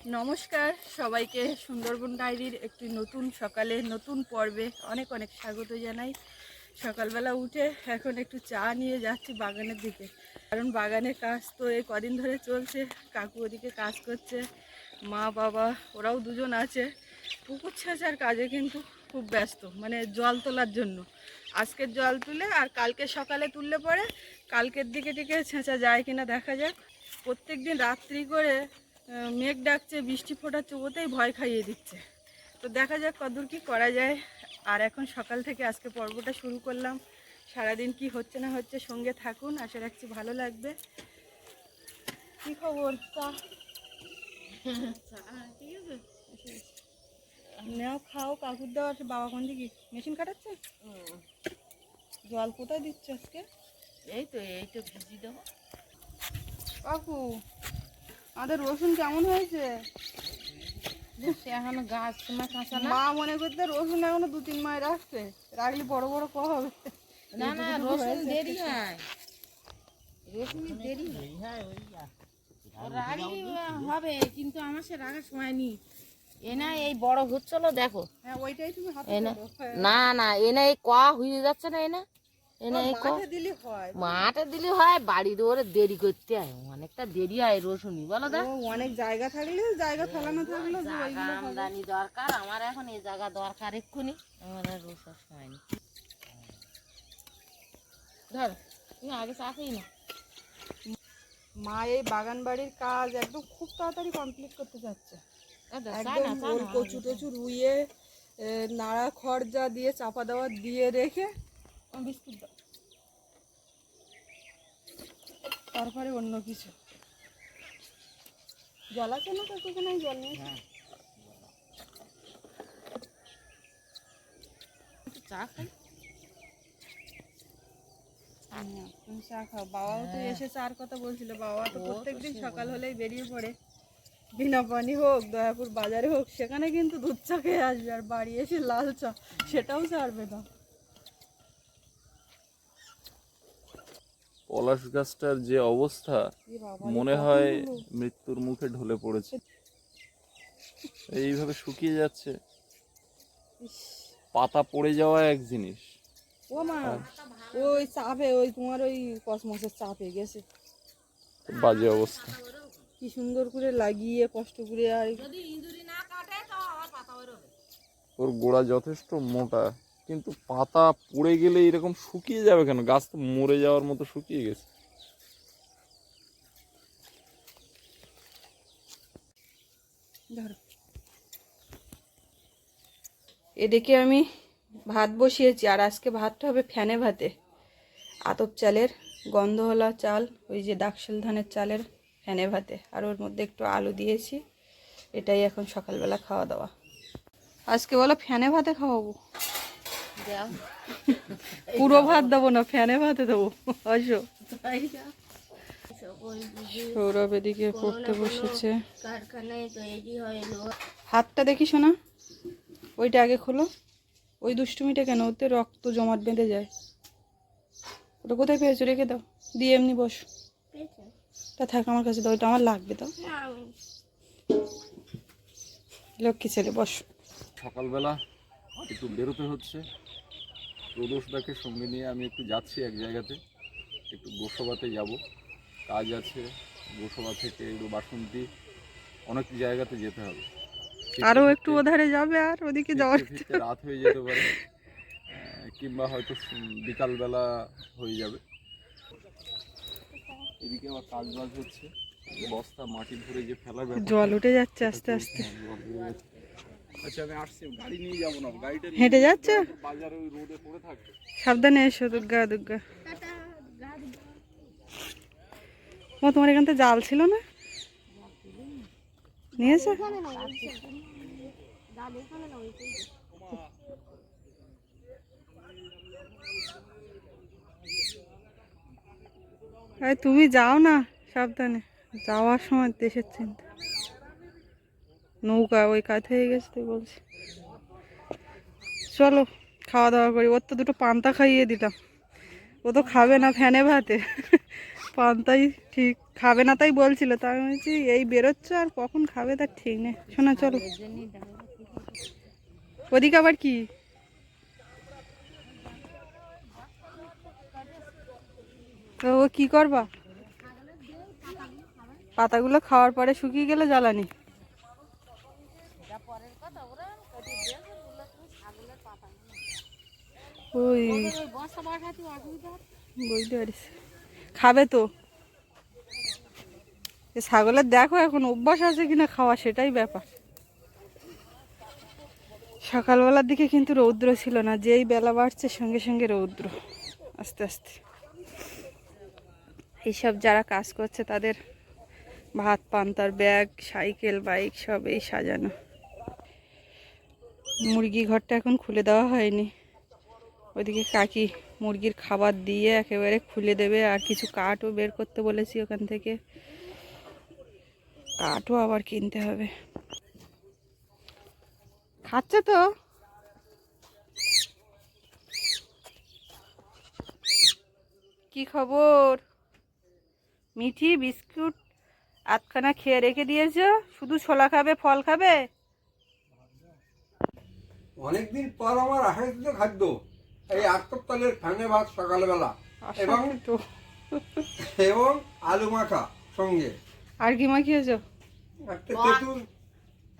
নমস্কার, সবাইকে সুন্দরবন ডায়েরির একটি নতুন সকালে নতুন পর্বে অনেক অনেক স্বাগত জানাই। সকালবেলা উঠে এখন একটু চা নিয়ে যাচ্ছি বাগানের দিকে। কারণ বাগানের কাজ তো এই কদিন ধরে চলছে, কাকু ওদিকে কাজ করছে, মা, বাবা, ওরাও দুজন আছে। পুকুর ছেঁচার কাজে কিন্তু খুব ব্যস্ত মানে জল তোলার জন্য। আজকের জল তুলে আর কালকে সকালে তুললে পরে কালকের দিকে দিকে ছেঁচা যায় কিনা দেখা যাক। প্রত্যেক দিন রাত্রি করে মেঘ ডাকছে বৃষ্টি ফোটাচ্ছে ওতেই ভয় খাইয়ে দিচ্ছে। তো দেখা যাক কদূর কি করা যায়। আর এখন সকাল থেকে আজকে পর্বটা শুরু করলাম। সারাদিন কি হচ্ছে না হচ্ছে সঙ্গে থাকুন। আশা রাখছি ভালো লাগবে। কি খবর? চা? নেও খাও কাকুর দেওয়া আছে বাবা কোন দিকে? মেশিন কাটাচ্ছে? জল কোথায় দিচ্ছে আজকে? এই তো এই তো ভিজি দেবো। কাকু আমাদের রসুন কেমন হয়েছে? এখনও গাছ তোমার কাঁচা না? মা মনে করতে রসুন এখনও দু তিন মাস রাখছে। রাখলে বড় বড় ক হবে। না না রসুন দেরি হয়। দেরি হয়। রাগলি হবে কিন্তু আমার সে রাখার সময় নেই। এ না এই বড় হচ্ছিল দেখো। হ্যাঁ ওইটাই তুমি হাতে না হ্যাঁ। না না এ না এই ক হয়ে যাচ্ছে না এ না? এ না এই ক মাঠে দিলে হয়। দেরি করতে হয়। অনেকটা দেরি হয় রসুনই বলো দা। অনেক জায়গা থাকলে জায়গা ফেলানো থাকলে। আমদানি দরকার আমার এখন এই জায়গা দরকার এক্ষুনি। আমার আর রোসার সময় নেই ধর তুমি আগে চা না মা এই বাগান বাড়ির কাজ একদম খুব তাড়াতাড়ি কমপ্লিট করতে চাচ্ছে না, একদম ওর কচু টচু রুইয়ে নাড়া খড় যা দিয়ে চাপা দেওয়া দিয়ে রেখে বিস্কুট দাও। তারপরে অন্য কিছু। জল আছে না তোর এখানে জল নেই চা খাই। হ্যাঁ, তুমি চা খাও বাবাও তো এসে চার কথা বলছিল। বাবা তো প্রত্যেকদিন সকাল হলেই বেরিয়ে পড়ে। বিনা পানি হোক দয়াপুর বাজারে হোক সেখানে কিন্তু দুধ চা খেয়ে আসবে। আর বাড়ি এসে লাল চা সেটাও ছাড়বে না। পলাশ গাছটার যে অবস্থা মনে হয় মৃত্যুর মুখে ঢলে পড়েছে। এইভাবে শুকিয়ে যাচ্ছে। ইস, পাতা পড়ে যাওয়া এক জিনিস। ও মা ওই চাপে ওই তোমার ওই কসমসের চাপে গেছে। বাজে অবস্থা। কি সুন্দর করে লাগিয়ে কষ্ট করে আর ওর গোড়া যথেষ্ট মোটা। কিন্তু পাতা পড়ে গেলে এরকম শুকিয়ে যাবে কেন? গাছ তো মরে যাওয়ার মতো শুকিয়ে গেছে। এদিকে আমি ভাত বসিয়েছি, আর আজকে ভাতটা হবে ফ্যানে ভাতে। আতপ চালের গন্ধওয়ালা চাল, ওই যে ডাকশাল ধানের চালের ফ্যানে ভাতে। আর ওর মধ্যে একটু আলু দিয়েছি, এটাই এখন সকালবেলা খাওয়া দাওয়া। আজকে বলো ফ্যানে ভাতে খাওয়াবো? পুরো ভাত দেবো না ফ্যানে ভাতে দেবো। আসো। সৌরভ এদিকে পড়তে বসেছে। হয় হাতটা দেখি শোনা ওইটা আগে খোলো। ওই দুষ্টুমিটা কেন? ওতে রক্ত জমাট বেঁধে যায়। ওটা কোথায় পেয়েছ? রেখে দাও। দিয়ে এমনি বস। তা থাক আমার কাছে দাও। ওইটা আমার লাগবে দাও। লক্ষ্মী ছেলে বস। সকালবেলা একটু বেরোতে হচ্ছে। প্রদোষদাকে সঙ্গে নিয়ে আমি একটু যাচ্ছি এক জায়গাতে। একটু গোসবাতে যাব। কাজ আছে গোসবা থেকে একটু বাসন্তী অনেক জায়গাতে যেতে হবে। আরও একটু ওধারে যাবে আর ওদিকে যাওয়ার রাত হয়ে যেতে পারে। কিংবা হয়তো বিকালবেলা হয়ে যাবে। এদিকে আবার কাজ বাজ হচ্ছে। বস্তা মাটি ভরে যে ব্যাপার জল উঠে যাচ্ছে আস্তে আস্তে। আচ্ছা আমি আসছি গাড়ি নিয়ে যাব না গাড়িটা হেঁটে যাচ্ছে? বাজারে ওই রোডে পড়ে থাকবে। সাবধানে এসো দুর্গা দুর্গা। ও তোমার এখান থেকে জাল ছিল না? নিয়েছো? তুমি যাও না সাবধানে। যাওয়ার সময় দেশের চিন্তা। নৌকা ওই কাজ হয়ে গেছে তুই বলছি। চলো খাওয়া দাওয়া করি। ওর তো দুটো পান্তা খাইয়ে দিলাম। ও তো খাবে না ফ্যানে ভাতে। পান্তাই ঠিক, খাবে না তাই বলছিল। তা আমি বলছি, এই বেরোচ্ছ আর কখন খাবে তার ঠিক নেই। শোনা, চলো। ওদিকে আবার কি? ও কি করবা? পাতাগুলো খাওয়ার পরে শুকিয়ে গেলে জ্বালানি যা পরের কথা ওরা কেটে দিয়েছে বলল তুমি ছাগলের পাতা নিয়ে ওই বুঝতে পারিস খাবে তো। ছাগলের দেখো এখন অভ্যাস আছে কিনা খাওয়া সেটাই ব্যাপার। সকালবেলার দিকে কিন্তু রৌদ্র ছিল না যেই বেলা বাড়ছে সঙ্গে সঙ্গে রৌদ্র আস্তে আস্তে। এইসব যারা কাজ করছে তাদের ভাত পান্তার ব্যাগ সাইকেল বাইক সব এই সাজানো। মুরগি ঘরটা এখন খুলে দেওয়া হয়নি। ওইদিকে কাকি মুরগির খাবার দিয়ে একেবারে খুলে দেবে আর কিছু কাঠও বের করতে বলেছি ওখান থেকে। কাঠও আবার কিনতে হবে। খাচ্ছে তো? কি খবর? মিঠি, বিস্কুট আধখানা খেয়ে রেখে দিয়েছ? শুধু ছোলা খাবে, ফল খাবে? অনেকদিন পর আমার আশাকৃত খাদ্য। এই আটকপ্তালের ফ্যানে ভাত সকালবেলা এবং এবং আলু মাখা সঙ্গে। আর কি মাখিয়েছো? একটা তেঁতুল।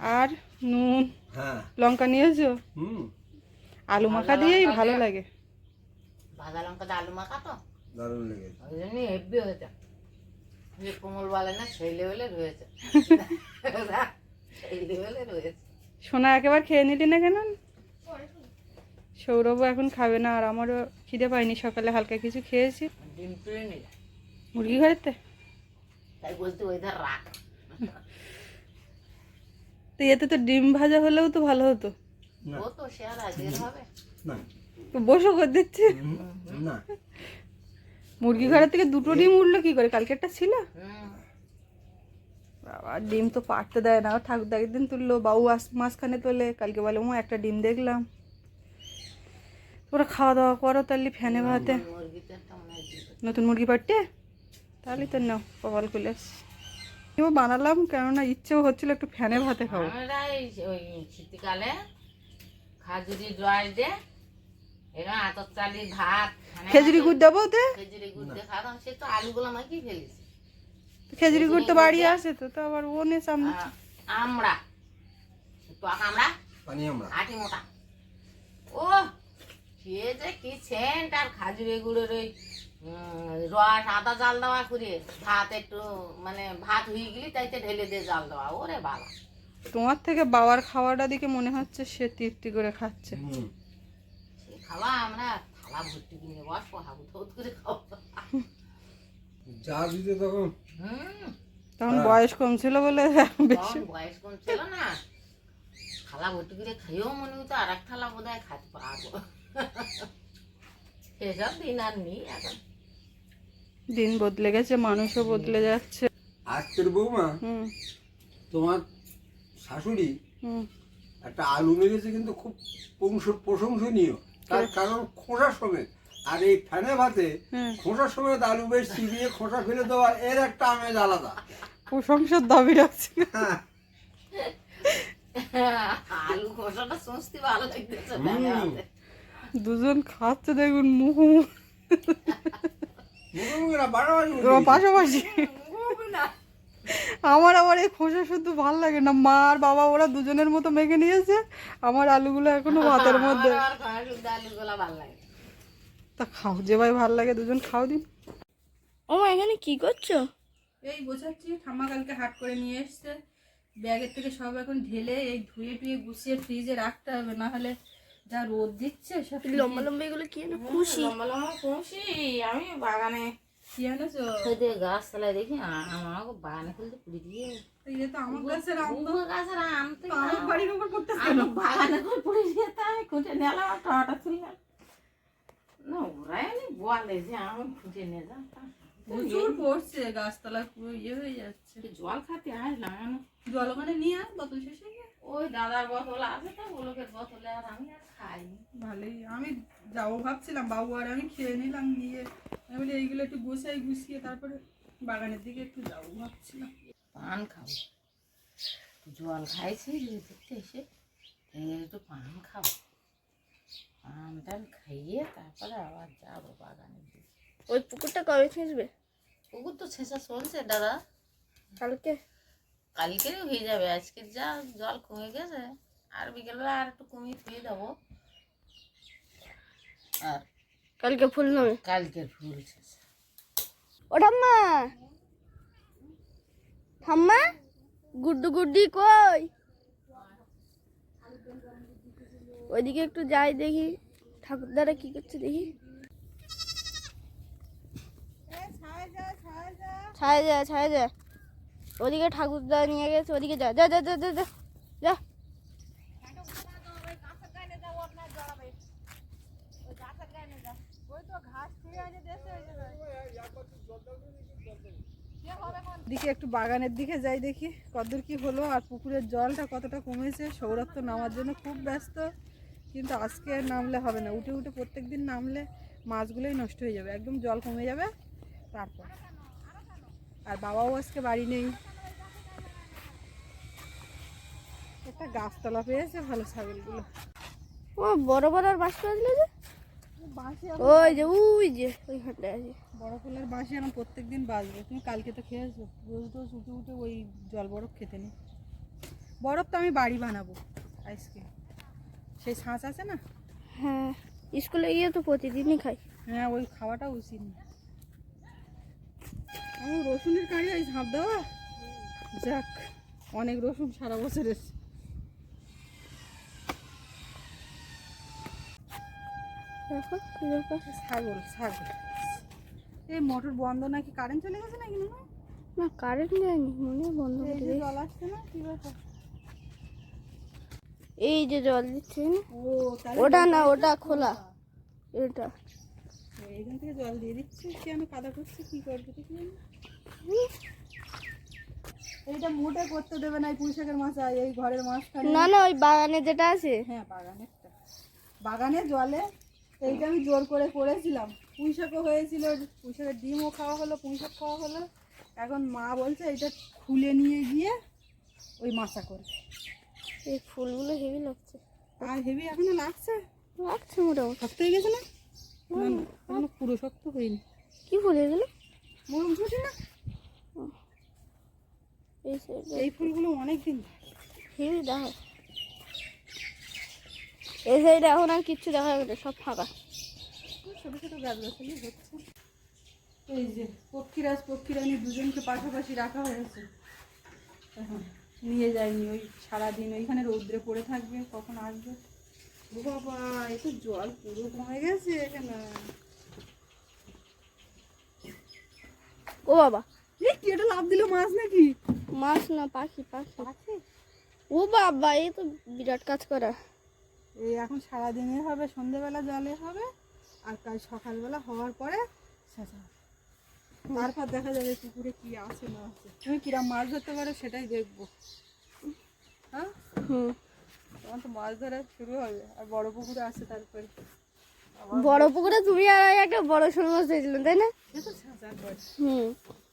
আর নুন। হ্যাঁ। লঙ্কা নিয়েছো? হুম। আলু মাখা দিয়েই ভালো লাগে। ভাজা লঙ্কা দিয়ে আলু মাখা তো। দারুণ লেগেছে। ওই জন্যই হেব্বি হয়েছে। যে কোমল বলে না সেই লেভেলে রয়েছে। সেই লেভেলে রয়েছে। সোনা একবার খেয়ে নিলি না কেন? সৌরভও এখন খাবে না আর আমারও খিদে পাইনি সকালে হালকা কিছু খেয়েছি। মুরগি ঘরেতে? তাই বলতে ওইধার রাখ। তো এতে তো ডিম ভাজা হলেও তো ভালো হতো। বসো করে দিচ্ছি মুরগি ঘরের থেকে দুটো ডিম উঠল কি করে? কালকেরটা ছিল? হুম। বাবা ডিম তো পারতে দেয় না। ঠাকুর একদিন তুললো বাবু মাঝখানে তোলে। কালকে বলে মা একটা ডিম দেখলাম। তোরা খাওয়া দাওয়া করো তাহলে ফ্যানে ভাতে। নতুন মুরগি পাট্টে তাহলে তো নাও কপাল খুলে এবার বানালাম কেননা ইচ্ছেও হচ্ছিল একটু ফ্যানে ভাতে খাব। ওই শীতকালে খাজুরি ভাত মানে খেজুরি গুড় দেবো তো আলুগুলো খেজুরি গুড় তো বাড়ি আসে তো তো আবার ও নে সামনে। আ- আমরা আমরা পানি আমরা আটি মোটা। ও সে যে কি সেন্ট আর খাজুরি গুড়ের ওই রস আদা জাল দেওয়া করে ভাত একটু মানে ভাত হয়ে গেলি তাইতে ঢেলে দিয়ে জাল দেওয়া ওরে বাবা। তোমার থেকে বাবার খাওয়াটা দেখে মনে হচ্ছে সে তৃপ্তি করে খাচ্ছে। সে খাওয়া আমরা থালা ভর্তি কিনে বসবো হাবু থৌত করে খাব। যা দিতে তখন। হুম। তখন বয়স কম ছিল বলে বেশি। বয়স কম ছিল না। থালা ভর্তি করে খাইও মনে হতো আর এক থালা বোধ হয় খাতে পারব। সেসব দিন আর নেই এখন। দিন বদলে গেছে মানুষও বদলে যাচ্ছে। আজকের বৌমা হুম। তোমার শাশুড়ি হুম। একটা আলু মেরেছে কিন্তু খুব প্রশংসনীয়। তার কারণ খোসা সমেত। আর এই ফ্যানে ভাতে খোসা সমেত আলু বেশ চিবিয়ে খোসা ফেলে দেওয়া এর একটা আমেজ আলাদা। প্রশংসার দাবি রাখছি হ্যাঁ। আলু খোসাটা সুস্তি ভালো লাগতেছে। দুজন খাচ্ছে দেখুন বাড়াবাড়ি পাশাপাশি। আমার আবার এই খোসা শুধু ভালো লাগে না। মা আর বাবা ওরা দুজনের মতো মেখে নিয়েছে। আমার আলুগুলো এখনও ভাতের মধ্যে। তা খাও যে ভাই ভালো লাগে দুজন খাও দিন। ও এখানে কি করছ? এই বোঝাচ্ছি ঠাম্মা কালকে হাট করে নিয়ে এসছে। ব্যাগের থেকে সব এখন ঢেলে এই ধুয়ে টুয়ে গুছিয়ে ফ্রিজে রাখতে হবে না হলে যা রোদ দিচ্ছে সব লম্বা লম্বা এগুলো কি না খুশি। লম্বা লম্বা খুশি আমি বাগানে কি আনেছো? খেতে গাছ তলায় দেখি আ- আমাকে বাগানে খুলতে পুড়ি দিয়ে এটা তো আমার গাছের আম তো। বুবু গাছের আম তো আমার বাড়ির উপর করতে আমি বাগানে করে পুড়ি দিয়ে তাই খুঁজে নিলাম আর টমাটো তুললাম না ওরাই আমি বলে যে আমি খুঁজে নিয়ে যাম তা। প্রচুর পড়ছে গাছতলা পুরো ইয়ে হয়ে যাচ্ছে। একটু জল খাতে আসলাম আমি জল ওখানে নিয়ে আয় বোতল শেষে গিয়ে ওই দাদার বোতল আছে তো বোতলে আর আমি আর খাই। ভালোই আমি যাব ভাবছিলাম বাবু আর আমি খেয়ে নিলাম নিয়ে আমি বলি এইগুলো একটু গুছাই গুছিয়ে তারপরে বাগানের দিকে একটু যাব ভাবছিলাম। পান খাব। জল খাইছি দেখতে এসে একটু পান খাব। পান টান খাইয়ে তারপরে আবার যাব বাগানের দিকে। ওই পুকুরটা কবে ছেঁচবে? পুকুর তো ছেঁচা চলছে দাদা। কালকে? কালকেরই হয়ে যাবে আজকে যা জল কমে গেছে আর বিকেলবেলা আর একটু কমিয়ে ধুয়ে দেবো। আর কালকে ফুল নামে কালকের ফুল ছেঁচা ও ঠাম্মা! ঠাম্মা গুড্ডু গুড্ডি কই? ওইদিকে একটু যাই দেখি ঠাকুরদারা কি করছে দেখি। ছায়া যা ছায়া যা। ওদিকে ঠাকুরদা নিয়ে গেছে, ওদিকে যা যা যা যা যা যা যা। দিকে একটু বাগানের দিকে যাই দেখি, কতদূর কি হলো আর পুকুরের জলটা কতটা কমেছে। সৌরভ তো নামার জন্য খুব ব্যস্ত, কিন্তু আজকে নামলে হবে না। উঠে উঠে প্রত্যেক দিন নামলে মাছগুলোই নষ্ট হয়ে যাবে, একদম জল কমে যাবে, তারপর। আর বাবাও আজকে বাড়ি নেই। একটা গাছতলা পেয়েছে ভালো ছাগলগুলো। ও বড় বড় আর বাস করে দিলে যে? বাঁশি ওই যে ওই যে ওইখানটায় আছে। বড় ফুলের বাঁশি এখন প্রত্যেক দিন বাজবে তুমি কালকে তো খেয়েছো। রোজ রোজ উঠে উঠে ওই জল বরফ খেতে নেই। বরফ তো আমি বাড়ি বানাবো আইসক্রিম। সেই ছাঁচ আছে না? হ্যাঁ স্কুলে গিয়ে তো প্রতিদিনই খাই। হ্যাঁ ওই খাওয়াটা উচিত না। রসুনের কাঁড়ি ওই ঝাঁপ দেওয়া? যাক অনেক রসুন সারা বছরের দেখো কি ছাগল ছাগল। এই মোটর বন্ধ নাকি? কারেন্ট চলে গেছে নাকি না না কারেন্ট যায়নি মনে বন্ধ করে জল আসছে না কি ব্যাপার? এই যে জল দিচ্ছে। ওটা না ওটা খোলা। এটা। এইখান থেকে জল দিয়ে দিচ্ছে কেন কাদা করছে কি করবে তো এইটা মোটে করতে দেবে না এই পুঁইশাকের মাছা এই ঘরের মাঝখানে না না ওই বাগানে যেটা আছে। হ্যাঁ বাগানেরটা। বাগানে জলে এইটা আমি জোর করে করেছিলাম। পুঁইশাকও হয়েছিল পুঁইশাকের ডিমও খাওয়া হলো পুঁইশাক খাওয়া হলো। এখন মা বলছে এইটা খুলে নিয়ে গিয়ে ওই মাছা করবে এই ফুলগুলো হেভি লাগছে। আর হেভি এখনও লাগছে? লাগছে মোটামুটি। শক্ত হয়ে গেছে না? পুরো শক্ত হয়নি। কি ফুল এগুলো? মোরগ ঝুটি না? এই ফুলগুলো অনেক দিন হেভি দেখা। এই সাইডে এখন আর কিচ্ছু দেখা যাবে না সব ফাঁকা। ছোট ছোট গাছ গাছালি হচ্ছে এই যে পক্ষীরাজ পক্ষীরানী দুজনকে পাশাপাশি রাখা হয়েছে। এখন নিয়ে যায়নি ওই সারাদিন ওইখানে রৌদ্রে পড়ে থাকবে কখন আসবে? বাবা এই তো জল পুরো কমে গেছে এখানে। ও বাবা কি এটা লাভ দিল মাছ নাকি? মাছ না পাখি পাখি। ও বাবা এই তো বিরাট কাজ করা। এই এখন সারাদিনে হবে সন্ধেবেলা জলে হবে আর কাল সকালবেলা হওয়ার পরে শেষ হবে তারপর দেখা যাবে পুকুরে কি আছে না আছে। তুমি কিরাম মাছ ধরতে পারো সেটাই দেখব। হ্যাঁ? তখন তো মাছ ধরা শুরু হবে আর বড় পুকুরে আছে তারপরে। বড় পুকুরে তুমি আর একটা বড় শোল মাছ ধরেছিলাম তাই না? হুম।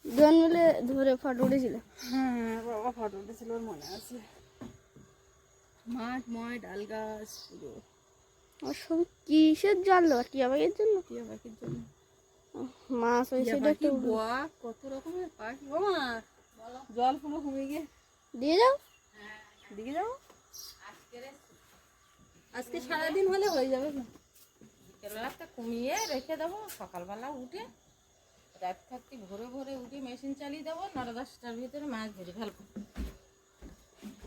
দুজন মিলে ধরে ফটো উঠেছিল। হ্যাঁ বাবা ফটো উঠেছিল ওর মনে আছে। মাঠ ময় ডাল গাছ পুরো আর সব কিসের জল দেওয়া টিয়া পাখির জন্য? টিয়া পাখির জন্য। মাছ ওই সাইডে পাখি বক কত রকমের পাখি। মা জল পুরো কমে গিয়ে। দিয়ে যাও দিকে যাও আজকে সারাদিন হলে হয়ে যাবে। না বিকেলবেলাটা কমিয়ে রেখে দেবো সকালবেলা উঠে রাত থাকতে ভোরে ভোরে উঠে মেশিন চালিয়ে দেবো নটা দশটার ভিতরে মাছ ধরে ফেলব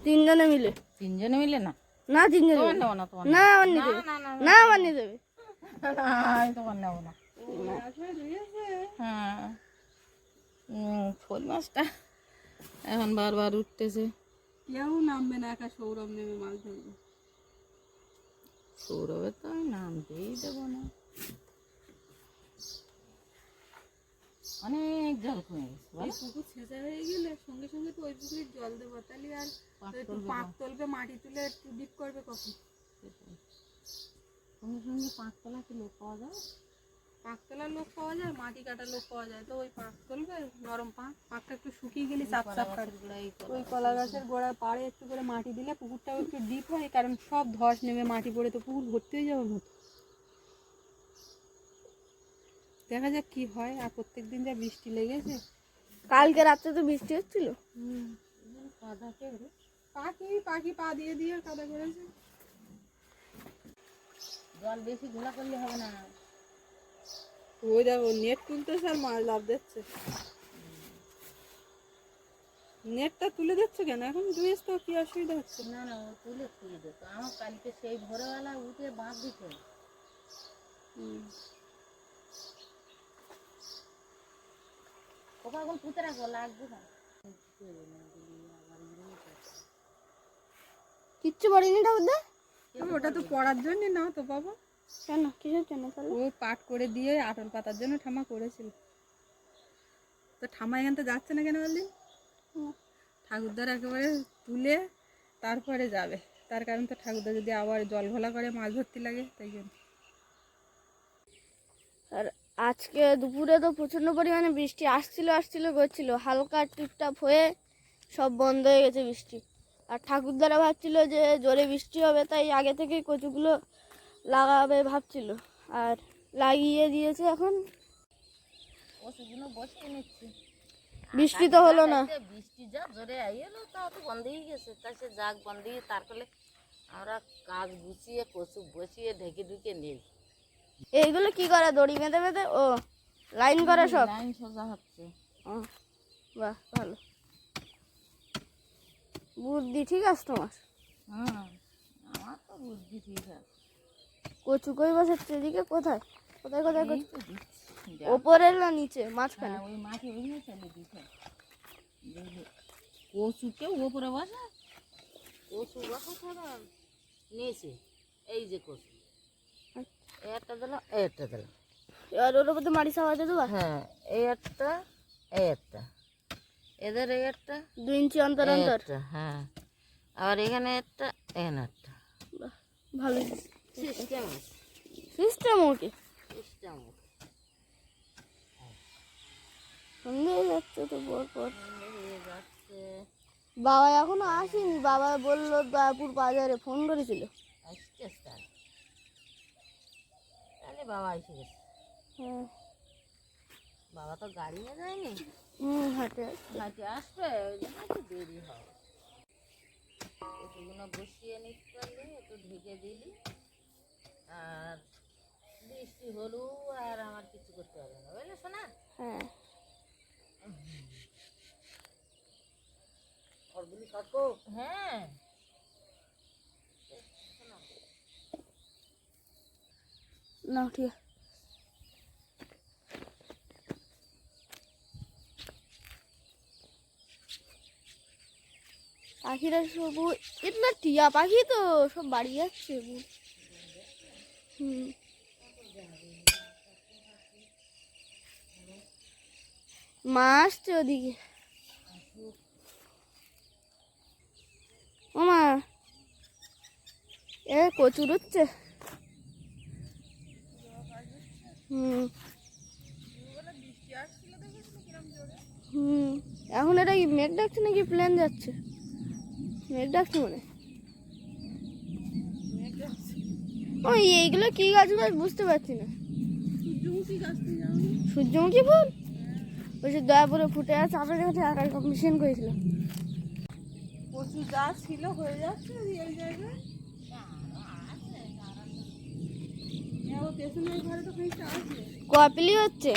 তিনজনে মিলে। তিনজনে মিলে না? না তিনজনে তোমার মিলে। নেব না তোমার না আমার নিতে না না না আমার নিয়ে দেবে আমি তোমার নেব না। হ্যাঁ। শোল মাছটা এখন বারবার উঠতেছে। কেউ নামবে না একা সৌরভ নেমে মাছ ধরবে। সৌরভের তো আমি নামতেই দেবো না। অনেক জল কমে গেছে পুকুর ছেঁচা হয়ে গেলে সঙ্গে সঙ্গে তো ওই পুকুরে জল দেবো। তাহলে আর একটু তুলবে মাটি তুলে একটু ডিপ করবে কখন? সঙ্গে সঙ্গে কি লোক পাওয়া পাক তোলার লোক পাওয়া যায় মাটি কাটার লোক পাওয়া যায়। তো ওই পাক তুলবে নরম পাক পাকটা একটু শুকিয়ে গেলে চাপ চাপ ওই কলা গাছের গোড়ার পাড়ে একটু করে মাটি দিলে পুকুরটাও একটু ডিপ হয় কারণ সব ধস নেমে মাটি পড়ে তো পুকুর ভর্তি হয়ে যাবে দেখা যাক কি হয় আর প্রত্যেক দিন যা বৃষ্টি লেগেছে। কালকে রাত্রে তো বৃষ্টি হচ্ছিল? পাখি পাখি পা দিয়ে দিয়ে কাদা করেছে। জল বেশি ঘোলা করলে হবে না। ওই দেখো নেট তুলতেছে আর মাছ লাভ দিচ্ছে। নেটটা তুলে দিচ্ছে কেন? এখন ডুয়েস তো কি অসুবিধা হচ্ছে? না না ও তুলে তুলে দিত আমার কালকে সেই ভোরবেলা উঠে বাঁধ দিছে। ওকে এখন পুঁতে রাখো লাগবে না। কিচ্ছু পড়েনি ঠাকুরদা ওটা তো পড়ার জন্য না তো বাবা। কেন? কিসের জন্য তাহলে? ও পাট করে দিয়ে আটল পাতার জন্য ঠামা করেছিল। তো ঠামা এখান থেকে যাচ্ছে না কেন বললি। ঠাকুরদার একেবারে তুলে তারপরে যাবে। তার কারণ তো ঠাকুরদা যদি আবার জল ঘোলা করে মাছ ধরতে লাগে তাই জন্য। আর আজকে দুপুরে তো প্রচণ্ড পরিমাণে বৃষ্টি আসছিল আসছিল করছিল। হালকা টিপটাপ হয়ে সব বন্ধ হয়ে গেছে বৃষ্টি। আর ঠাকুরদারা ভাবছিল যে জোরে বৃষ্টি হবে তাই আগে থেকেই কচুগুলো লাগাবে ভাবছিল। আর লাগিয়ে দিয়েছে এখন। বৃষ্টি তো হলো না। বৃষ্টি যা জোরে এলো তো বন্ধ হয়ে গেছে। তাই সে যাক বন্ধ হয়ে তারপরে আমরা কাজ গুছিয়ে কচু বসিয়ে ঢেকে ঢুকে নেই। এইগুলো কি করে? দড়ি বেঁধে বেঁধে? ও লাইন করে সব? লাইন সোজা হচ্ছে। বাহ ভালো। বুদ্ধি ঠিক আছে তোমার? আমার তো বুদ্ধি ঠিক আছে। কচু কই বসাচ্ছে এদিকে? কোথায়? কোথায় কোথায় এই কচু? না নিচে? মাঝখানে? হ্যাঁ, ওই মাঠে দিছে দেখি কচুকে ওপরে বসা কচু বসা থাকা নিয়েছে এই যে কচু। একটা দিলাম। এই একটা দিলাম। আর ওর দেবো? হ্যাঁ এই একটা এই একটা। এদের এই একটা দুই ইঞ্চি অন্তর অন্তর? একটা হ্যাঁ। আর এখানে একটা এখানে একটা। বাহ, ভালোই। সিস্টেম সিস্টেম ওকে সিস্টেম সন্ধে যাচ্ছে তো যাচ্ছে। বাবা এখনও আসেনি। বাবা বলল দয়াপুর বাজারে ফোন করেছিল। আসছে তাহলে বাবা এসে গেছে। হ্যাঁ বাবা তো গাড়ি নিয়ে যায়নি? হুম হাটে হাঁটে আসবে ওই জন্য একটু দেরি কচুগুলো বসিয়ে নিতে পারলে একটু ঢেকে দিলি আর বৃষ্টি হলো আর আমার কিছু করতে হবে না বুঝলে শোনা হ্যাঁ। হ্যাঁ। না ঠিক আছে। পাখিরা সব এটা টিয়া পাখি তো, সব বাড়ি যাচ্ছে হুম। মা আসছে ওদিকে। ও মা, এ কচুর হচ্ছে। হুম। হুম। এখন এটা কি মেঘ ডাকছে নাকি প্লেন যাচ্ছে? মেঘ ডাকছে মনে হয়। ও এইগুলো কি গাছ গাছ বুঝতে পারছি না। সূর্যমুখী ফুল? ওই যে দয়াপুরে ফুটে আছে আপনাদের কাছে আঁকার কম্পিটিশন করেছিলাম প্রচুর যা ছিল হয়ে যাচ্ছে এই জায়গায় হ্যাঁ ও পেছনের ঘরে তো খানিকটা আছে কপিলি হচ্ছে অনেক পিলি হচ্ছে টোটালটা শুধু কচুমুখিতে হয়ে যাচ্ছে হচ্ছে?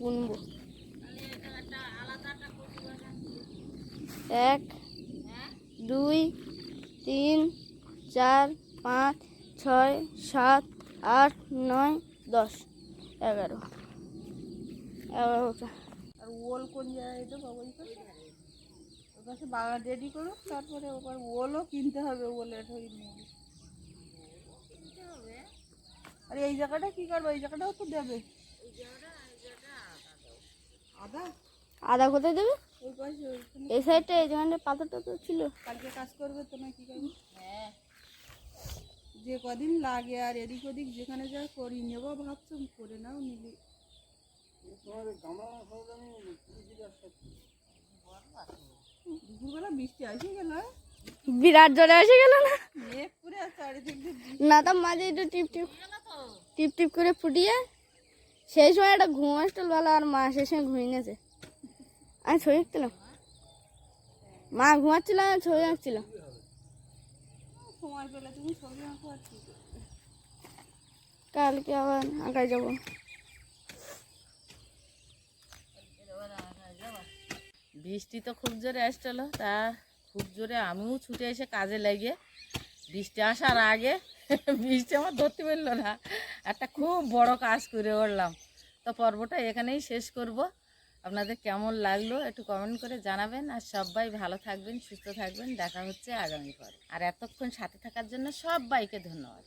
গুনবো এক দুই তিন চার পাঁচ ছয় সাত আট নয় দশ এগারো। আর ওল কোন জায়গায় দেবো ওই পাশে? ওই পাশে বাগান রেডি করো তারপরে ওবার ওলও কিনতে হবে ওলের ওই মূল আর এই জায়গাটা কি করব? এই জায়গাটাও তো দেবে। আদা? আদা কোথায় দেবে? ওই পাশে এই সাইডটা এই যেখানে পাথর টাথর ছিল। কালকে কাজ করবে তো নাকি কাকু হ্যাঁ। যে কদিন লাগে আর এদিক ওদিক যেখানে যা করি নেব ভাবছ করে নাও নিলি দুপুরবেলা বৃষ্টি আসে গেল বিরাট জোরে এসে গেল না। না তার মাঝে একটু টিপ টিপ টিপ টিপ করে ফুটিয়ে সেই সময় একটা ঘুম আসছিল ভালো আর মা সেই সময় ঘুমিয়ে নিয়েছে। আমি ছবি আঁকছিলাম মা ঘুমাচ্ছিল আমি ছবি আঁকছিলাম। সময় পেলে তুমি ছবি আঁকো আর কি। করবে? কালকে আবার আঁকায় যাব। বৃষ্টি তো খুব জোরে আসছিল, তা খুব জোরে আমিও ছুটে এসে কাজে লেগে বৃষ্টি আসার আগে বৃষ্টি আমার ধরতে পারল না। একটা খুব বড় কাজ করে উঠলাম। তো পর্বটা এখানেই শেষ করব। আপনাদের কেমন লাগল একটু কমেন্ট করে জানাবেন। আর সবাই ভালো থাকবেন, সুস্থ থাকবেন। দেখা হচ্ছে আগামী পর আর এতক্ষণ সাথে থাকার জন্য সবাইকে ধন্যবাদ।